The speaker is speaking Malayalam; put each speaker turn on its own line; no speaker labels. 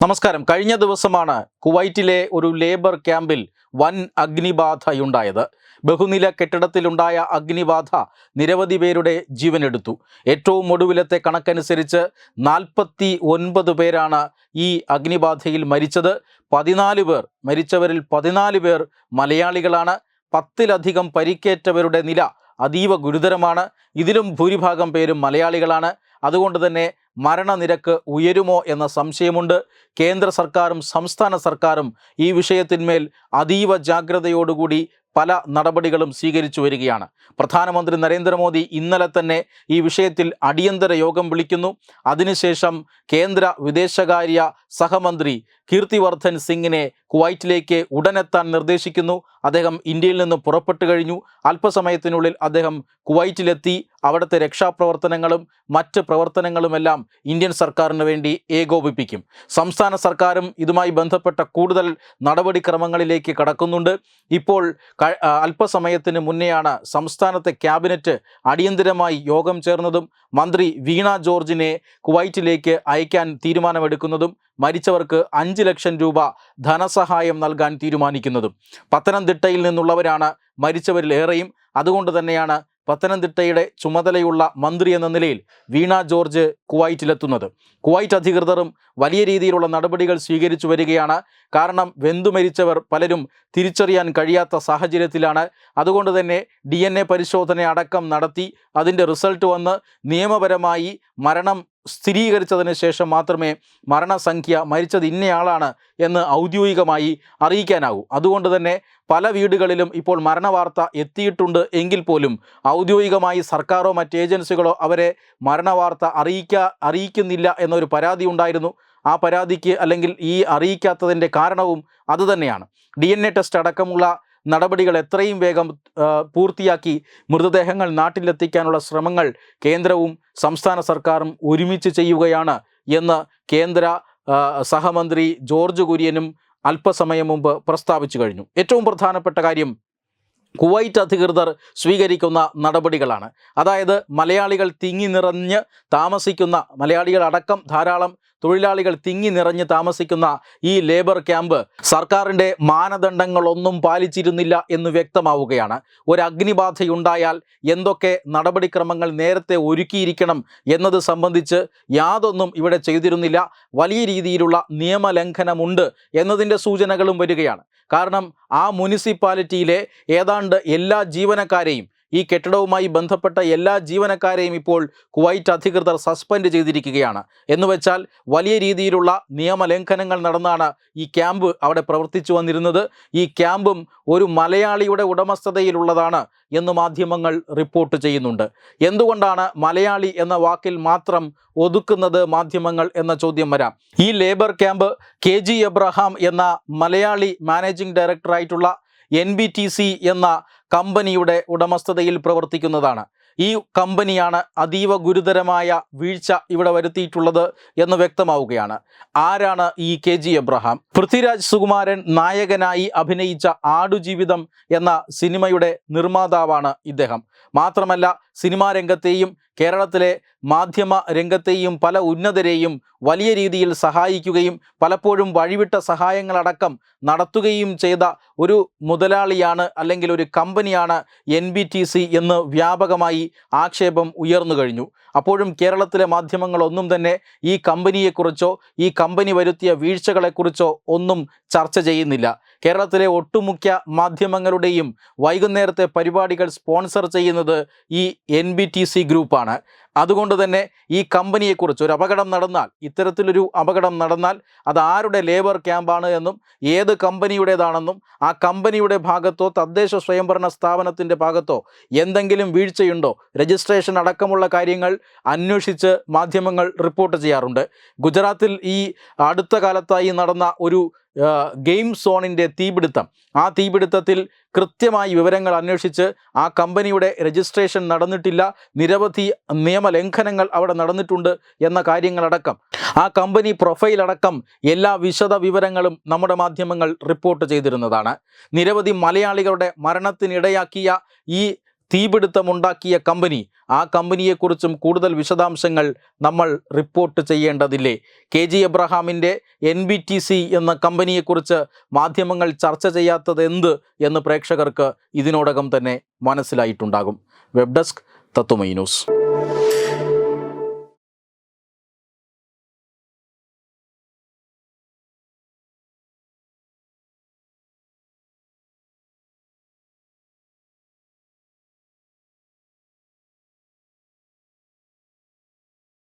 നമസ്കാരം. കഴിഞ്ഞ ദിവസമാണ് കുവൈറ്റിലെ ഒരു ലേബർ ക്യാമ്പിൽ വൻ അഗ്നിബാധയുണ്ടായത്. ബഹുനില കെട്ടിടത്തിലുണ്ടായ അഗ്നിബാധ നിരവധി പേരുടെ ജീവനെടുത്തു. ഏറ്റവും ഒടുവിലത്തെ കണക്കനുസരിച്ച് നാൽപ്പത്തി ഒൻപത് പേരാണ് ഈ അഗ്നിബാധയിൽ മരിച്ചത്. പതിനാല് പേർ മരിച്ചവരിൽ പതിനാല് പേർ മലയാളികളാണ്. പത്തിലധികം പരിക്കേറ്റവരുടെ നില അതീവ ഗുരുതരമാണ്. ഇതിലും ഭൂരിഭാഗം പേരും മലയാളികളാണ്. അതുകൊണ്ട് തന്നെ മരണനിരക്ക് ഉയരുമോ എന്ന സംശയമുണ്ട്. കേന്ദ്ര സർക്കാരും സംസ്ഥാന സർക്കാരും ഈ വിഷയത്തിന്മേൽ അതീവ ജാഗ്രതയോടുകൂടി പല നടപടികളും സ്വീകരിച്ചു വരികയാണ്. പ്രധാനമന്ത്രി നരേന്ദ്രമോദി ഇന്നലെ തന്നെ ഈ വിഷയത്തിൽ അടിയന്തര യോഗം വിളിക്കുന്നു. അതിനുശേഷം കേന്ദ്ര വിദേശകാര്യ സഹമന്ത്രി കീർത്തിവർദ്ധൻ സിംഗിനെ കുവൈറ്റിലേക്ക് ഉടനെത്താൻ നിർദ്ദേശിക്കുന്നു. അദ്ദേഹം ഇന്ത്യയിൽ നിന്ന് പുറപ്പെട്ടു കഴിഞ്ഞു. അല്പസമയത്തിനുള്ളിൽ അദ്ദേഹം കുവൈറ്റിലെത്തി. അവിടുത്തെ രക്ഷാപ്രവർത്തനങ്ങളും മറ്റ് പ്രവർത്തനങ്ങളുമെല്ലാം ഇന്ത്യൻ സർക്കാരിന് വേണ്ടി ഏകോപിപ്പിക്കും. സംസ്ഥാന സർക്കാരും ഇതുമായി ബന്ധപ്പെട്ട കൂടുതൽ നടപടിക്രമങ്ങളിലേക്ക് കടക്കുന്നുണ്ട്. ഇപ്പോൾ അല്പസമയത്തിന് മുന്നെയാണ് സംസ്ഥാനത്തെ ക്യാബിനറ്റ് അടിയന്തരമായി യോഗം ചേർന്നതും മന്ത്രി വീണ ജോർജിനെ കുവൈറ്റിലേക്ക് അയക്കാൻ തീരുമാനമെടുക്കുന്നതും മരിച്ചവർക്ക് അഞ്ച് ലക്ഷം രൂപ ധനസഹായം നൽകാൻ തീരുമാനിക്കുന്നതും. പത്തനംതിട്ടയിൽ നിന്നുള്ളവരാണ് മരിച്ചവരിലേറെയും. അതുകൊണ്ട് തന്നെയാണ് പത്തനംതിട്ടയുടെ ചുമതലയുള്ള മന്ത്രി എന്ന നിലയിൽ വീണ ജോർജ് കുവൈറ്റിലെത്തുന്നത്. കുവൈറ്റ് അധികൃതരും വലിയ രീതിയിലുള്ള നടപടികൾ സ്വീകരിച്ചു വരികയാണ്. കാരണം വെന്തുമരിച്ചവർ പലരും തിരിച്ചറിയാൻ കഴിയാത്ത സാഹചര്യത്തിലാണ്. അതുകൊണ്ട് തന്നെ ഡി പരിശോധന അടക്കം നടത്തി. അതിന്റെ റിസൾട്ട് വന്ന് നിയമപരമായി മരണം സ്ഥിരീകരിച്ചതിന് ശേഷം മാത്രമേ മരണസംഖ്യ മരിച്ചത് ഇന്നയാളാണ് എന്ന് ഔദ്യോഗികമായി അറിയിക്കാനാകൂ. അതുകൊണ്ട് തന്നെ പല വീടുകളിലും ഇപ്പോൾ മരണവാർത്ത എത്തിയിട്ടുണ്ട് എങ്കിൽ പോലും ഔദ്യോഗികമായി സർക്കാരോ മറ്റ് ഏജൻസികളോ അവരെ മരണവാർത്ത അറിയിക്കാ അറിയിക്കുന്നില്ല എന്നൊരു പരാതി ഉണ്ടായിരുന്നു. ആ പരാതിക്ക് അല്ലെങ്കിൽ ഈ അറിയിക്കാത്തതിന്റെ കാരണവും അതുതന്നെയാണ് ഡി എൻ എ ടെസ്റ്റ് അടക്കമുള്ള നടപടികൾ എത്രയും വേഗം പൂർത്തിയാക്കി മൃതദേഹങ്ങൾ നാട്ടിലെത്തിക്കാനുള്ള ശ്രമങ്ങൾ കേന്ദ്രവും സംസ്ഥാന സർക്കാരും ഒരുമിച്ച് ചെയ്യുകയാണ് എന്ന് കേന്ദ്ര സഹമന്ത്രി ജോർജ് കുര്യനും അല്പസമയം മുമ്പ് പ്രസ്താവിച്ചു കഴിഞ്ഞു. ഏറ്റവും പ്രധാനപ്പെട്ട കാര്യം കുവൈറ്റ് അധികൃതർ സ്വീകരിക്കുന്ന നടപടികളാണ്. അതായത് മലയാളികൾ തിങ്ങി നിറഞ്ഞ് താമസിക്കുന്ന മലയാളികൾ അടക്കം ധാരാളം തൊഴിലാളികൾ തിങ്ങി നിറഞ്ഞ് താമസിക്കുന്ന ഈ ലേബർ ക്യാമ്പ് സർക്കാരിന്റെ മാനദണ്ഡങ്ങളൊന്നും പാലിച്ചിരുന്നില്ല എന്ന് വ്യക്തമാവുകയാണ്. ഒരു അഗ്നിബാധയുണ്ടായാൽ എന്തൊക്കെ നടപടിക്രമങ്ങൾ നേരത്തെ ഒരുക്കിയിരിക്കണം എന്നത് സംബന്ധിച്ച് യാതൊന്നും ഇവിടെ ചെയ്തിരുന്നില്ല. വലിയ രീതിയിലുള്ള നിയമലംഘനമുണ്ട് എന്നതിന്റെ സൂചനകളും വരികയാണ്. കാരണം ആ മുനിസിപ്പാലിറ്റിയിലെ ഏതാണ്ട് എല്ലാ ജീവനക്കാരെയും ഈ കെട്ടിടവുമായി ബന്ധപ്പെട്ട എല്ലാ ജീവനക്കാരെയും ഇപ്പോൾ കുവൈറ്റ് അധികൃതർ സസ്പെൻഡ് ചെയ്തിരിക്കുകയാണ്. എന്നുവെച്ചാൽ വലിയ രീതിയിലുള്ള നിയമലംഘനങ്ങൾ നടന്നാണ് ഈ ക്യാമ്പ് അവിടെ പ്രവർത്തിച്ചു വന്നിരുന്നത്. ഈ ക്യാമ്പും ഒരു മലയാളിയുടെ ഉടമസ്ഥതയിലുള്ളതാണ് എന്ന് മാധ്യമങ്ങൾ റിപ്പോർട്ട് ചെയ്യുന്നുണ്ട്. എന്തുകൊണ്ടാണ് മലയാളി എന്ന വാക്കിൽ മാത്രം ഒതുക്കുന്നത് മാധ്യമങ്ങൾ എന്ന ചോദ്യം വരാം. ഈ labour camp K G Abraham എന്ന മലയാളി മാനേജിംഗ് ഡയറക്ടറായിട്ടുള്ള എൻ ബി ടി സി എന്ന കമ്പനിയുടെ ഉടമസ്ഥതയിൽ പ്രവർത്തിക്കുന്നതാണ്. ഈ കമ്പനിയാണ് അതീവ ഗുരുതരമായ വീഴ്ച ഇവിടെ വരുത്തിയിട്ടുള്ളത് എന്ന് വ്യക്തമാവുകയാണ്. ആരാണ് ഈ K G Abraham? Prithviraj Sukumaran നായകനായി അഭിനയിച്ച ആടുജീവിതം എന്ന സിനിമയുടെ നിർമ്മാതാവാണ് ഇദ്ദേഹം. മാത്രമല്ല സിനിമാ രംഗത്തെയും കേരളത്തിലെ മാധ്യമ രംഗത്തെയും പല ഉന്നതരെയും വലിയ രീതിയിൽ സഹായിക്കുകയും പലപ്പോഴും വഴിവിട്ട സഹായങ്ങളടക്കം നടത്തുകയും ചെയ്ത ഒരു മുതലാളിയാണ് അല്ലെങ്കിൽ ഒരു കമ്പനിയാണ് എൻ ബി ടി സി എന്ന് വ്യാപകമായി ആക്ഷേപം ഉയർന്നു കഴിഞ്ഞു. അപ്പോഴും കേരളത്തിലെ മാധ്യമങ്ങളൊന്നും തന്നെ ഈ കമ്പനിയെക്കുറിച്ചോ ഈ കമ്പനി വരുത്തിയ വീഴ്ചകളെക്കുറിച്ചോ ഒന്നും ചർച്ച ചെയ്യുന്നില്ല. കേരളത്തിലെ ഒട്ടുമുഖ്യ മാധ്യമങ്ങളുടെയും വൈകുന്നേരത്തെ പരിപാടികൾ സ്പോൺസർ ചെയ്യുന്നത് ഈ എൻ ബി ടി സി ഗ്രൂപ്പാണ്. അതുകൊണ്ട് തന്നെ ഈ കമ്പനിയെക്കുറിച്ച് ഒരു അപകടം നടന്നാൽ ഇത്തരത്തിലൊരു അപകടം നടന്നാൽ അത് ആരുടെ ലേബർ ക്യാമ്പാണ് എന്നും ഏത് കമ്പനിയുടേതാണെന്നും ആ കമ്പനിയുടെ ഭാഗത്തോ തദ്ദേശ സ്വയംഭരണ സ്ഥാപനത്തിന്റെ ഭാഗത്തോ എന്തെങ്കിലും വീഴ്ചയുണ്ടോ? രജിസ്ട്രേഷൻ അടക്കമുള്ള കാര്യങ്ങൾ അന്വേഷിച്ച് മാധ്യമങ്ങൾ റിപ്പോർട്ട് ചെയ്യാറുണ്ട്. ഗുജറാത്തിൽ ഈ അടുത്ത കാലത്തായി നടന്ന ഒരു ഗെയിം സോണിന്റെ തീപിടുത്തം. ആ തീപിടുത്തത്തിൽ കൃത്യമായി വിവരങ്ങൾ അന്വേഷിച്ച് ആ കമ്പനിയുടെ രജിസ്ട്രേഷൻ നടന്നിട്ടില്ല. നിരവധി നിയമലംഘനങ്ങൾ അവിടെ നടന്നിട്ടുണ്ട് എന്ന കാര്യങ്ങളടക്കം. ആ കമ്പനി പ്രൊഫൈൽ അടക്കം എല്ലാ വിശദ വിവരങ്ങളും നമ്മുടെ മാധ്യമങ്ങൾ റിപ്പോർട്ട് ചെയ്തിരുന്നതാണ്. നിരവധി മലയാളികളുടെ മരണത്തിനിടയാക്കിയ ഈ തീപിടുത്തമുണ്ടാക്കിയ കമ്പനി ആ കമ്പനിയെക്കുറിച്ചും കൂടുതൽ വിശദാംശങ്ങൾ നമ്മൾ റിപ്പോർട്ട് ചെയ്യേണ്ടതില്ലേ? കെ ജി എബ്രഹാമിന്റെ എൻ ബി ടി സി എന്ന കമ്പനിയെക്കുറിച്ച് മാധ്യമങ്ങൾ ചർച്ച ചെയ്യാത്തത് എന്ത് എന്ന് പ്രേക്ഷകർക്ക് ഇതിനോടകം തന്നെ മനസ്സിലായിട്ടുണ്ടാകും. Web desk Tatwamayi news.